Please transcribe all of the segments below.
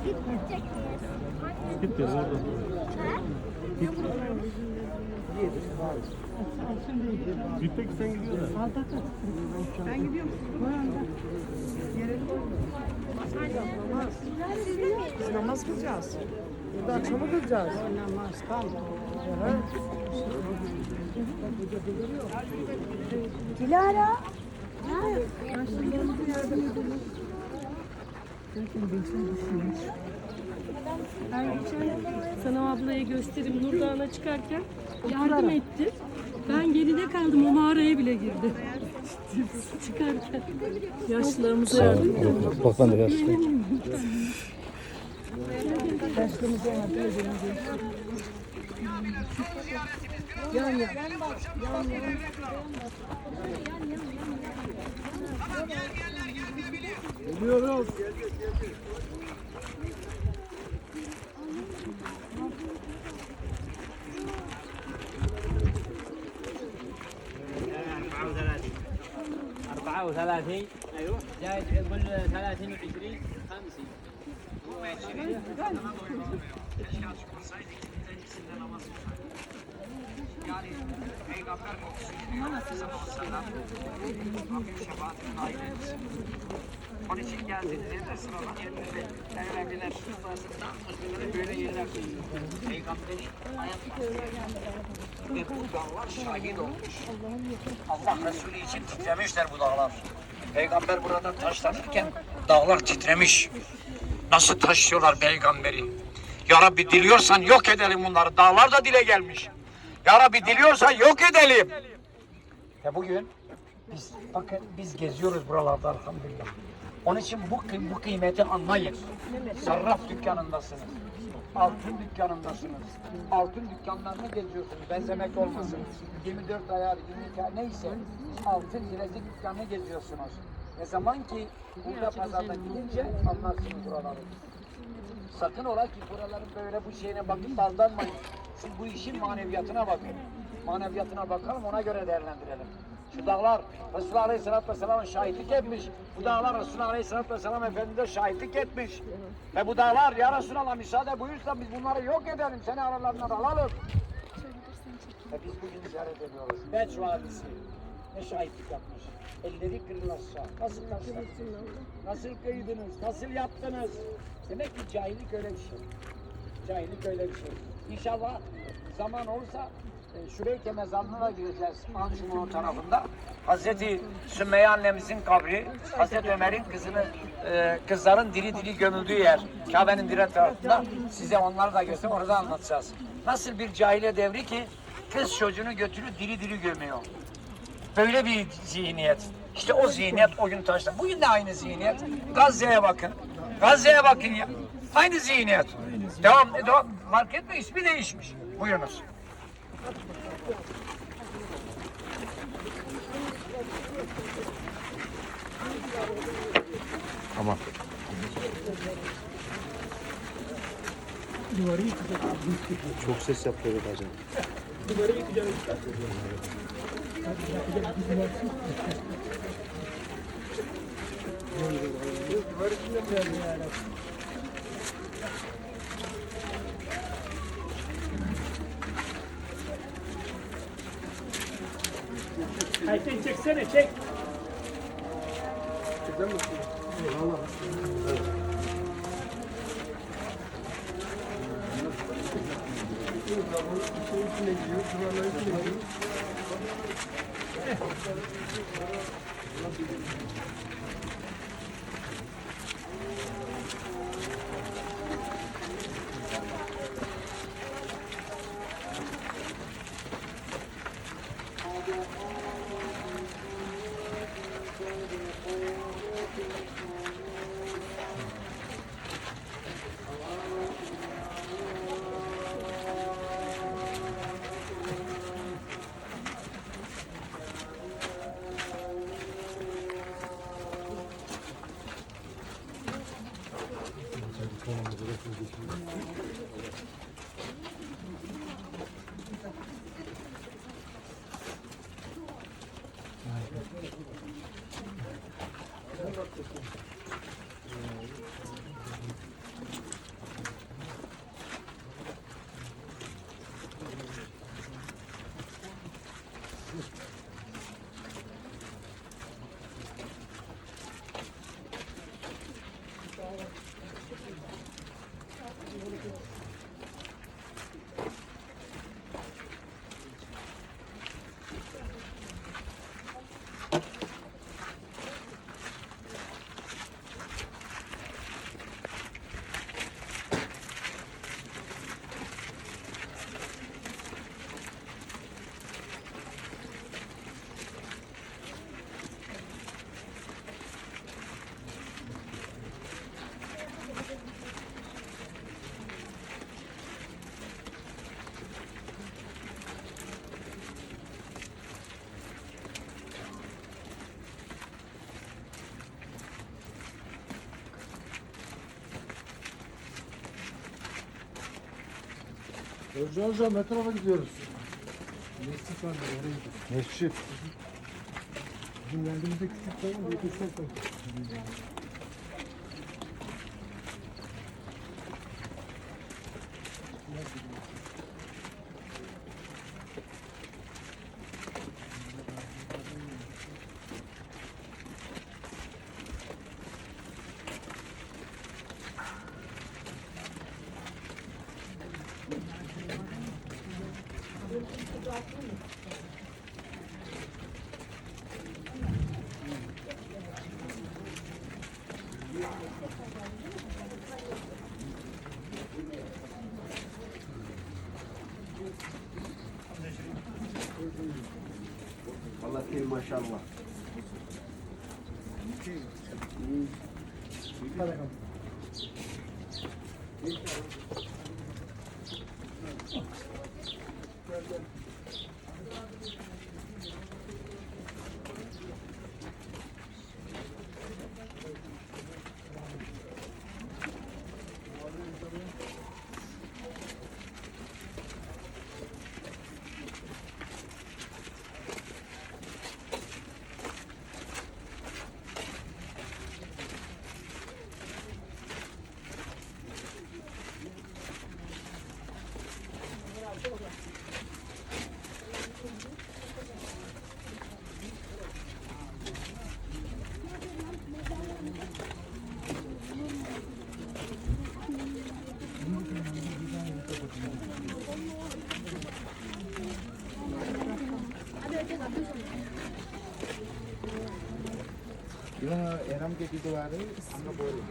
Daha gitmeyecek miyiz? Gitmiyoruz orada. Gitmek sen gidiyorsun. Ben gidiyorum. Biz namaz kılacağız. Burada akşamı kılacağız. Namaz kaldı. Dilara. Ben geçen sana ablaya gösterim Nurdağ'a çıkarken yardım etti. Ben geride kaldım o mağaraya bile girdi. çıkarken. Yaşlılarımıza yardım etti. Bak ben de yaşlı. Yan yan. Yan bak. Yan yan. Tamam gel geller gel diyebilir. Geliyoruz. Gel gel gel. أربعة وثلاثين أيوه زائد قول ثلاثين وعشرين خمسين هم عشرين Onun. Peygamberi ayaklarına ve bu dağlar şahit olmuş. Allah Resulü için titremişler bu dağlar. Peygamber burada taşlanırken dağlar titremiş. Nasıl taşıyorlar peygamberi? Ya Rabbi diliyorsan yok edelim bunları. Dağlar da dile gelmiş. Ya Rabbi diliyorsan yok edelim. Ve bugün biz bakın biz geziyoruz buralarda elhamdülillah. Onun için bu, bu kıymeti anlayın. Sarraf dükkanındasınız. Altın dükkanındasınız. Altın dükkanlarını geziyorsunuz. Benzemek olmasın. 24 ayar, 22 ayar neyse altın bilezik dükkanını geziyorsunuz. Ne zaman ki burada pazarda gidince anlarsınız buraları. Sakın ola ki buraların böyle bu şeyine bakıp aldanmayın. Siz bu işin maneviyatına bakın. Maneviyatına bakalım ona göre değerlendirelim. Şu dağlar Resulullah Aleyhisselatü Vesselam'a şahitlik etmiş. Bu dağlar Resulullah Aleyhisselatü Vesselam Efendimiz'e şahitlik etmiş. Ve bu dağlar ya Resulallah müsaade buyursa biz bunları yok edelim. Seni aralarından alalım. Ve biz bugün ziyaret ediyoruz. Beç Vadisi. Ne şahitlik yapmış. Elleri kırılaşsa. Nasıl taşladınız? Nasıl kıydınız? Nasıl yaptınız? Demek ki cahillik öyle bir şey. Cahillik öyle bir şey. İnşallah zaman olursa e, Şureyke mezarlığına gireceğiz Anşumun tarafında. Hazreti Sümeyye annemizin kabri, Hazreti Ömer'in kızını, e, kızların diri diri gömüldüğü yer, Kabe'nin diğer tarafında. Size onları da göstereyim, orada anlatacağız. Nasıl bir cahile devri ki kız çocuğunu götürüp diri diri gömüyor. Böyle bir zihniyet. İşte o zihniyet o gün taşla. Bugün de aynı zihniyet. Gazze'ye bakın. Gazze'ye bakın ya. Aynı zihniyet. Devam, devam. Fark etme ismi değişmiş. Buyurunuz. Tamam. Çok ses yapıyor bacım. Ayten çeksene çek. Çeksene mi? Eyvallah. Evet. Evet. Коротко. Hocam hocam ne tarafa gidiyoruz? Mescit var oraya gidiyoruz. Mescit. Bizim geldiğimizde küçük tamam mı? Yetişmek var. Vallahi maşallah. এবং এরমকে দ্বিতীয়বারে আমরা বলি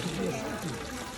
Thank you.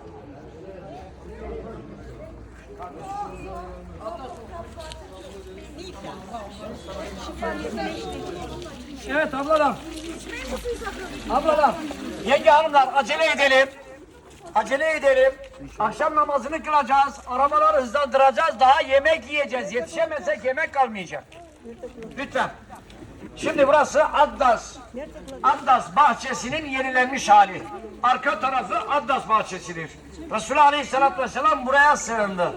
Evet ablalar. Ablalar. Yenge hanımlar acele edelim. Acele edelim. Akşam namazını kılacağız. Arabaları hızlandıracağız. Daha yemek yiyeceğiz. Yetişemezsek yemek kalmayacak. Lütfen. Şimdi burası Addas. Addas bahçesinin yenilenmiş hali. Arka tarafı Addas bahçesidir. Resulullah Aleyhisselatü Vesselam buraya sığındı.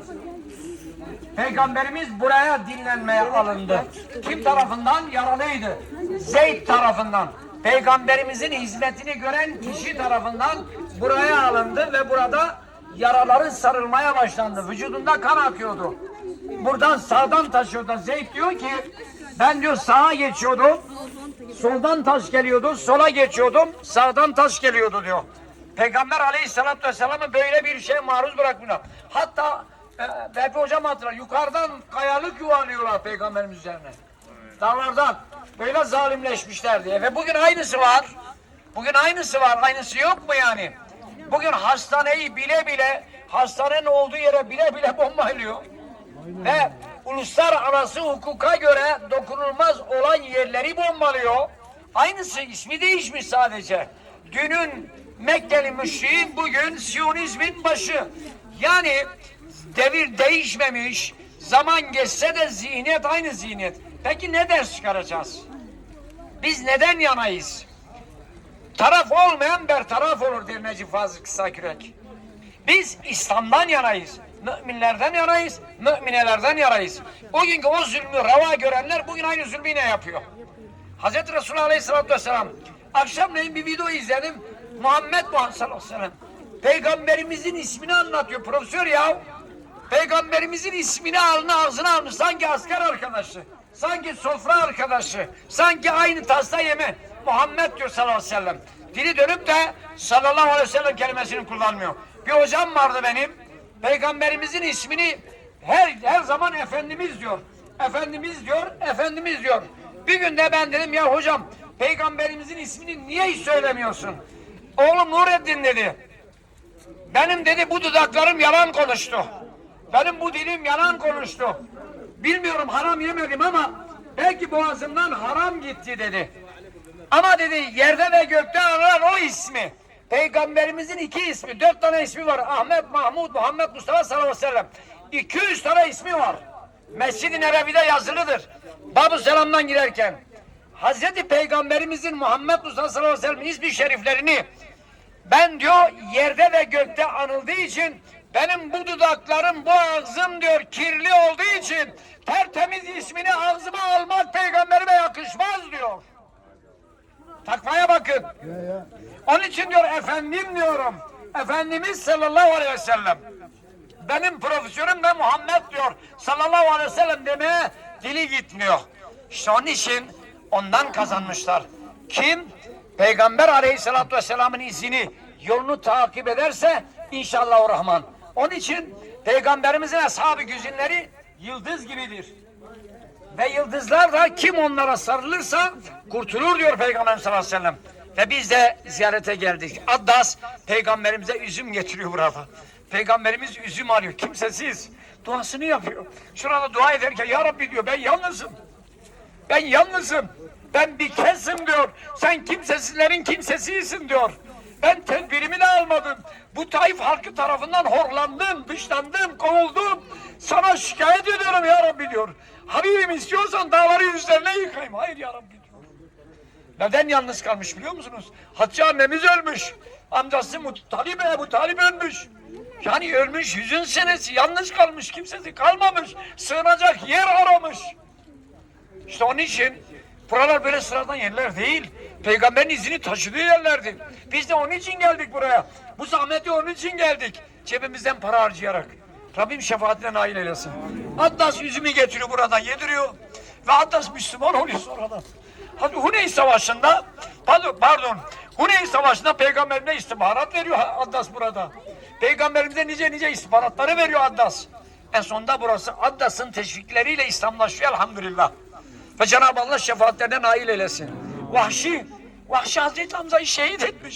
Peygamberimiz buraya dinlenmeye alındı. Kim tarafından? Yaralıydı. Zeyd tarafından. Peygamberimizin hizmetini gören kişi tarafından buraya alındı ve burada yaraları sarılmaya başlandı. Vücudunda kan akıyordu. Buradan sağdan taşıyordu. Zeyd diyor ki ben diyor sağa geçiyordum. Soldan taş geliyordu. Sola geçiyordum. Sağdan taş geliyordu diyor. Peygamber aleyhissalatü vesselam'ı böyle bir şeye maruz bırakmıyorlar. Hatta Vehbi hocam hatırlar. Yukarıdan kayalık yuvarlıyorlar peygamberimiz üzerine. Dağlardan. Böyle zalimleşmişler diye. Ve bugün aynısı var. Bugün aynısı var. Aynısı yok mu yani? Bugün hastaneyi bile bile hastanenin olduğu yere bile bile bombalıyor. Ve uluslararası hukuka göre dokunulmaz olan yerleri bombalıyor. Aynısı ismi değişmiş sadece. Dünün Mekkeli müşriğin bugün Siyonizmin başı. Yani devir değişmemiş, zaman geçse de zihniyet aynı zihniyet. Peki ne ders çıkaracağız? Biz neden yanayız? Taraf olmayan bertaraf olur der Necip Fazıl Kısakürek. Biz İslam'dan yanayız. Müminlerden yanayız, müminelerden yanayız. Bugünkü o zulmü reva görenler bugün aynı zulmü yine yapıyor. Hazreti Resulullah Aleyhisselatü Vesselam akşamleyin bir video izledim. Muhammed Muhammed sallallahu aleyhi Peygamberimizin ismini anlatıyor profesör ya. Peygamberimizin ismini alnı ağzına almış sanki asker arkadaşı. Sanki sofra arkadaşı. Sanki aynı tasta yeme. Muhammed diyor sallallahu aleyhi ve sellem. Dili dönüp de sallallahu aleyhi ve sellem kelimesini kullanmıyor. Bir hocam vardı benim. Peygamberimizin ismini her her zaman Efendimiz diyor. Efendimiz diyor, Efendimiz diyor. Bir günde ben dedim ya hocam peygamberimizin ismini niye hiç söylemiyorsun? Oğlum Nureddin dedi. Benim dedi bu dudaklarım yalan konuştu. Benim bu dilim yalan konuştu. Bilmiyorum haram yemedim ama belki boğazımdan haram gitti dedi. Ama dedi yerde ve gökte aranan o ismi. Peygamberimizin iki ismi, dört tane ismi var. Ahmet, Mahmud, Muhammed, Mustafa sallallahu aleyhi ve sellem. 200 tane ismi var. Mescid-i Nebevi'de yazılıdır. Babu Selam'dan girerken. Hazreti Peygamberimizin Muhammed Mustafa sallallahu aleyhi ve sellem ismi şeriflerini ben diyor yerde ve gökte anıldığı için benim bu dudaklarım, bu ağzım diyor kirli olduğu için tertemiz ismini ağzıma almak peygamberime yakışmaz diyor. Takvaya bakın. Onun için diyor efendim diyorum. Efendimiz sallallahu aleyhi ve sellem. Benim profesörüm de Muhammed diyor. Sallallahu aleyhi ve sellem demeye dili gitmiyor. İşte onun için ondan kazanmışlar. Kim? Peygamber aleyhissalatü vesselamın izini, yolunu takip ederse inşallah o Rahman. Onun için Peygamberimizin ashab-ı güzinleri yıldız gibidir. Ve yıldızlar da kim onlara sarılırsa kurtulur diyor Peygamber sallallahu aleyhi ve sellem. Ve biz de ziyarete geldik. Addas peygamberimize üzüm getiriyor burada. Peygamberimiz üzüm alıyor. Kimsesiz. Duasını yapıyor. Şurada dua ederken ya Rabbi diyor ben yalnızım. Ben yalnızım. Ben bir kesim diyor. Sen kimsesizlerin kimsesisin diyor. Ben tedbirimi de almadım. Bu Taif halkı tarafından horlandım, dışlandım, kovuldum. Sana şikayet ediyorum ya Rabbi diyor. Habibim istiyorsan dağları yüzlerine yıkayım. Hayır ya Rabbi diyor. Neden yalnız kalmış biliyor musunuz? Hatice annemiz ölmüş. Amcası Muttalip Ebu Talip ölmüş. Yani ölmüş yüzün senesi yalnız kalmış kimsesi kalmamış. Sığınacak yer aramış. İşte onun için buralar böyle sıradan yerler değil. Peygamberin izini taşıdığı yerlerdi. Biz de onun için geldik buraya. Bu zahmeti onun için geldik. Cebimizden para harcayarak. Rabbim şefaatine nail eylesin. Atlas yüzümü getiriyor buradan yediriyor. Ve Atlas Müslüman oluyor sonradan. Hadi Huneyn Savaşı'nda pardon, pardon Huneyn Savaşı'nda peygamberine istihbarat veriyor Atlas burada. Peygamberimize nice nice istihbaratları veriyor Atlas. En sonunda burası Addas'ın teşvikleriyle İslamlaşıyor elhamdülillah. Ve Cenab-ı Allah şefaatlerine nail eylesin. Vahşi, Vahşi Hazreti Hamza'yı şehit etmiş.